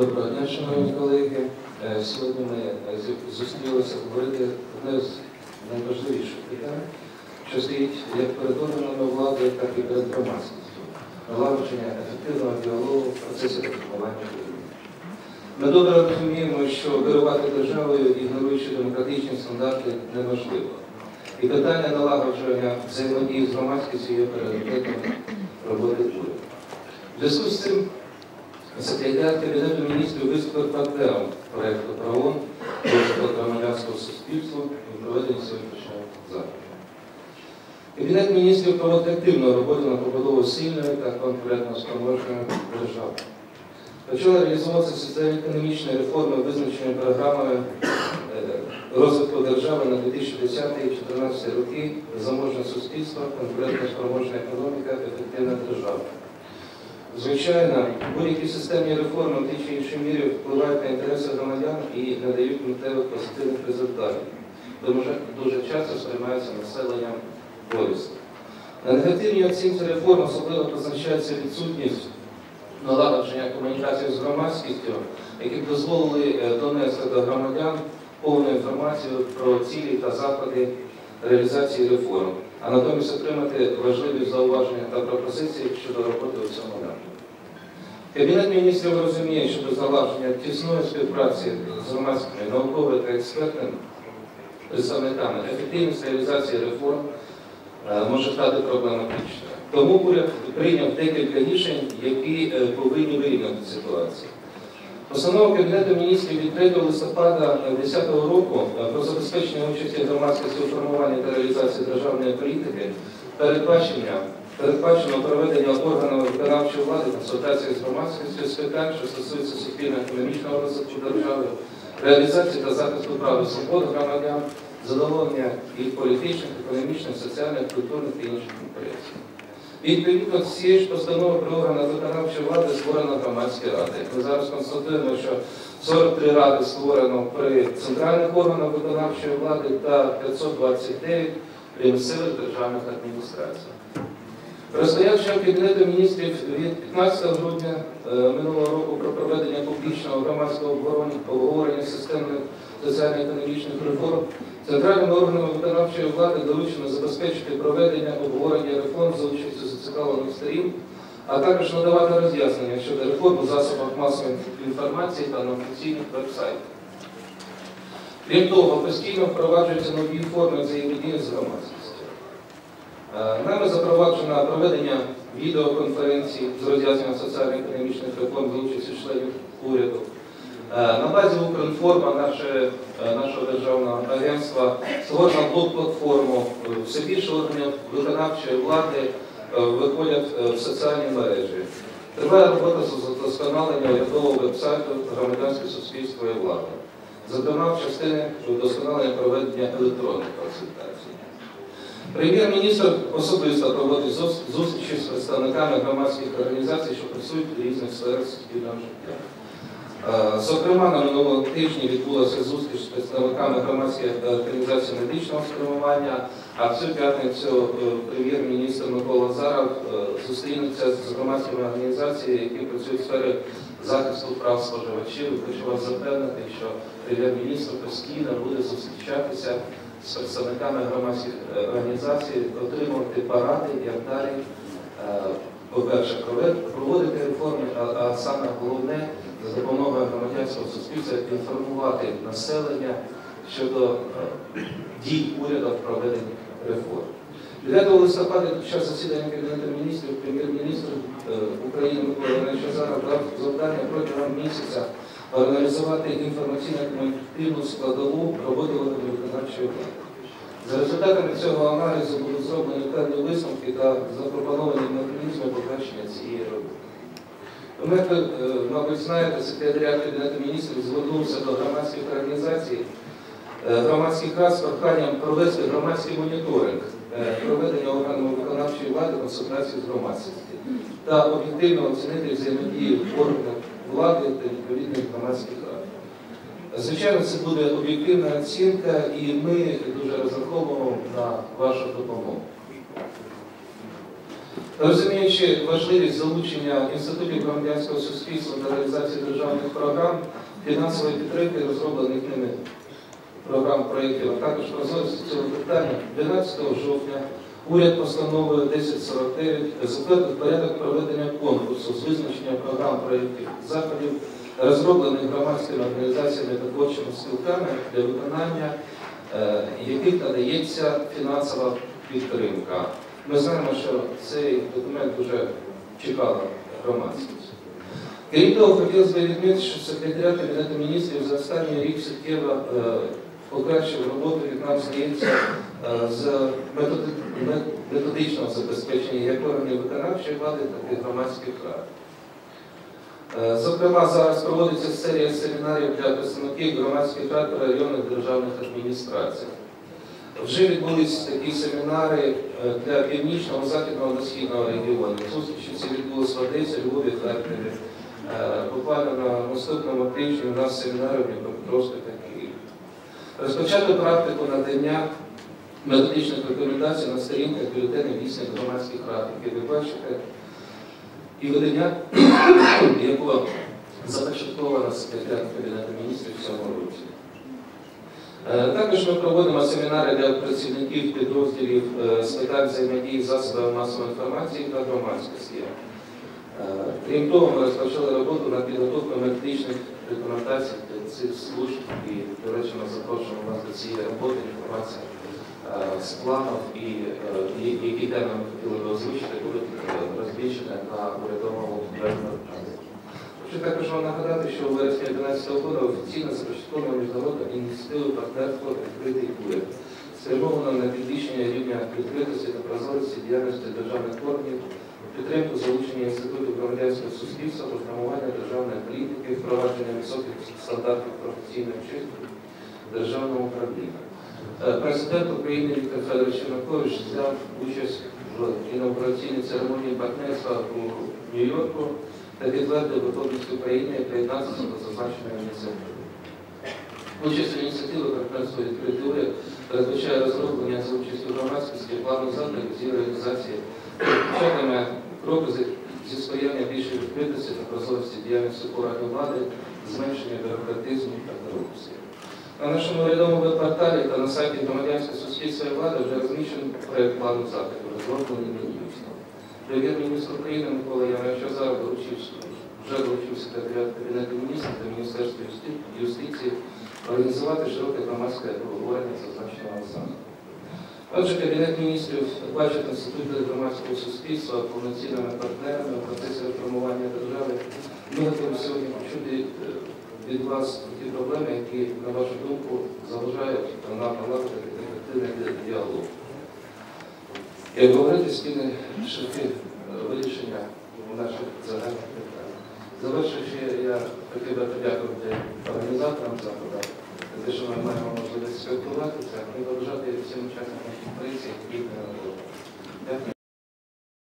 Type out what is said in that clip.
Доброго дня, шановні колеги. Е, Сьогодні ми е, зустрілися говорити одне з найважливіших питань, що стоїть як перед органами влади, так і перед громадськістю. Налагодження ефективного діалогу в процесі реформування України. Ми добре розуміємо, що керувати державою, ігноруючи демократичні стандарти, неможливо. І питання налагодження взаємодії з громадськістю є пріоритетом роботи уряду. В зв'язку з цим секретар Кабінету міністрів виступив партнером проєкту ПРООН розвиток громадянського суспільства і проведення сьогоднішнього заходу. Кабінет міністрів проводить активну роботу на побудову сильної та конкурентно спроможної держави. Почали реалізуватися соціально-економічні реформи, визначені програмами е, розвитку держави на 2010-2014 роки, заможне суспільство, конкурентно спроможна економіка, ефективна держава. Звичайно, будь-які системні реформи в тій чи іншій мірі впливають на інтереси громадян і надають миттєвих позитивних результатів. Дуже, дуже часто сприймаються населенням корисно. На негативній оцінці реформ особливо позначається відсутність налагодження комунікації з громадськістю, які б дозволили е, донести до громадян повну інформацію про цілі та заходи реалізації реформ, а натомість отримати важливі зауваження та пропозиції щодо роботи у цьому напрямку. Кабінет міністрів розуміє, що без налагодження тісної співпраці з громадськими науковими та експертними представниками ефективність реалізації реформ е, може стати проблематичною. Тому уряд прийняв декілька рішень, які е, повинні вирівняти ситуацію. Постанова Кабінету міністрів від 3 листопада 2010 року е, про забезпечення участі громадськості у формуванні та реалізації державної політики передбачення передбачено проведення органами виконавчої влади консультації з громадськістю з питань, що стосуються суспільно-економічного розвитку держави, реалізації та захисту прав і свобод громадян, задоволення їх політичних, економічних, соціальних, культурних та інших інтересів. Відповідно цієї ж постанови про органи виконавчої влади створена громадські ради. Ми зараз констатуємо, що 43 ради створено при центральних органах виконавчої влади та 529 при місцевих державних адміністраціях. Розпорядженням Кабінету міністрів від 15 грудня е, минулого року про проведення публічного громадського обговорення- системних соціально-економічних реформ центральними органами виконавчої влади доручено забезпечити проведення обговорення реформ за участю зацікавлених сторін, а також надавати роз'яснення щодо реформ у засобах масової інформації та на офіційних веб-сайтах. Крім того, постійно впроваджуються нові форми взаємодії з громадськістю. Е, Нами запроваджено проведення відеоконференцій з роз'ясненням соціально-економічних реформ за участю членів уряду. Е, На базі Укрінформа наше, е, нашого державного агентства створено блок-платформу. Все більше органів виконавчої влади виходять в соціальні мережі. Триває робота з вдосконалення урядового вебсайту громадянське суспільство і влада. Зокрема, в частині вдосконалення проведення електронних консультацій. Прем'єр-міністр особисто проводить зустрічі з представниками громадських організацій, що працюють у різних сферах суспільного життя. Е, Зокрема, на минулому тижні відбулася зустріч з представниками громадських організацій медичного спрямування, а в цю п'ятницю е, прем'єр-міністр Микола Заров е, зустрінеться з громадськими організаціями, які працюють в сфері захисту прав споживачів. Хочу вас запевнити, що прем'єр-міністр постійно буде зустрічатися представниками громадських організацій, отримувати поради, як далі, е, по-перше, проводити реформи, а, саме головне за допомогою громадянського суспільства інформувати населення щодо е, дій уряду в проведенні реформ. 9 листопада під час засідання Кабінету міністрів прем'єр-міністр е, України Микола Азаров дав завдання протягом місяця організувати інформаційно-комунікативну складову органів виконавчої влади. За результатами цього аналізу будуть зроблені певні висновки та запропоновані механізми покращення цієї роботи. Ви, е, мабуть, знаєте, секретаріат Кабінету міністрів звернувся до громадських організацій, е, громадських рад з проханням провести громадський моніторинг е, проведення органами виконавчої влади консультації з громадськістю та об'єктивно оцінити взаємодію органів влади та відповідних громадських рад. Звичайно, це буде об'єктивна оцінка, і ми дуже розраховуємо на вашу допомогу. Розуміючи важливість залучення інститутів громадянського суспільства до реалізації державних програм, фінансової підтримки розроблених ними програм проєктів, а також прозорості цього питання 12 жовтня уряд постановою 1049 затвердив порядок проведення конкурсу з визначення програм проєктів заходів, розроблених громадськими організаціями та творчими спілками для виконання е, яких надається фінансова підтримка. Ми знаємо, що цей документ вже чекала громадськість. Крім того, хотілося б відмітити, що секретаріат Кабінету міністрів за останній рік суттєво е, покращив роботу, як нам здається, е, з методичного забезпечення як органів виконавчої влади, так і громадських рад. Е, Зокрема, зараз проводиться серія семінарів для представників громадських рад районних державних адміністрацій. Вже відбулись такі семінари е, для північного, західного та східного регіону. Зустрічі ці відбулись в Одесі, Львові, Харкові. Буквально на наступному тижні у нас семінари в Дніпропетровську та. Розпочати практику надання методичних рекомендацій на сторінках бюлетенів вісних громадських рад, які ви бачите, і видання якого започатковано секретарем Кабінету міністрів в цьому році. Е, Також ми проводимо семінари для працівників підрозділів е, з питань взаємодії засобами масової інформації та громадськості. Е, Крім того, ми розпочали роботу над підготовкою методичних рекомендацій для цих служб і, до речі, ми запрошуємо вас до цієї роботи інформація е, з планів і е, які теми ми хотіли би озвучити, будуть розміщені на урядовому веб-порталі. Хочу також вам нагадати, що у вересні 2011 року офіційно започатковано міжнародну ініціативу партнерство відкритий уряд, спрямовано на підвищення рівня відкритості та прозорості діяльності державних органів, підтримку залучення інститутів громадянського суспільства, програмування державної політики, впровадження високих стандартів професійної вчинку державного управління. Е, Президент України Віктор Федорович Янукович взяв участь в інаугураційній церемонії партнерства у Нью-Йорку та підтвердив готовність України приєднатися до зазначеної ініціативи. Участь в ініціативі партнерства відкритий уряд передбачає розроблення за участю громадськості плану заходів з її реалізації, кроки зі- сприяння більшої відкритості та прозорості діяльності органів влади, зменшення бюрократизму та корупції. На нашому урядовому веб-порталі та на сайті громадянського суспільства і влади вже розміщений проєкт плану заходів, розроблений Мін'юстом. Прем'єр-міністр України Микола Янович Азаров доручив, вже доручив секретаріат Кабінету міністрів та Міністерства юстиції організувати широке громадське обговорення зазначеного заходу. Отже, Кабінет міністрів бачить інститути громадського суспільства повноцінними партнерами в процесі реформування держави. Ми готові сьогодні почути е, від вас ті проблеми, які, на вашу думку, заважають нам наладити ефективний діалог. І обговорити спільні шляхи е, вирішення наших загальних питань. Завершивши, я хотів би подякувати організаторам заходу що ми маємо можливість спілкуватися і побажати всім учасникам конференції і роботи. Дякую.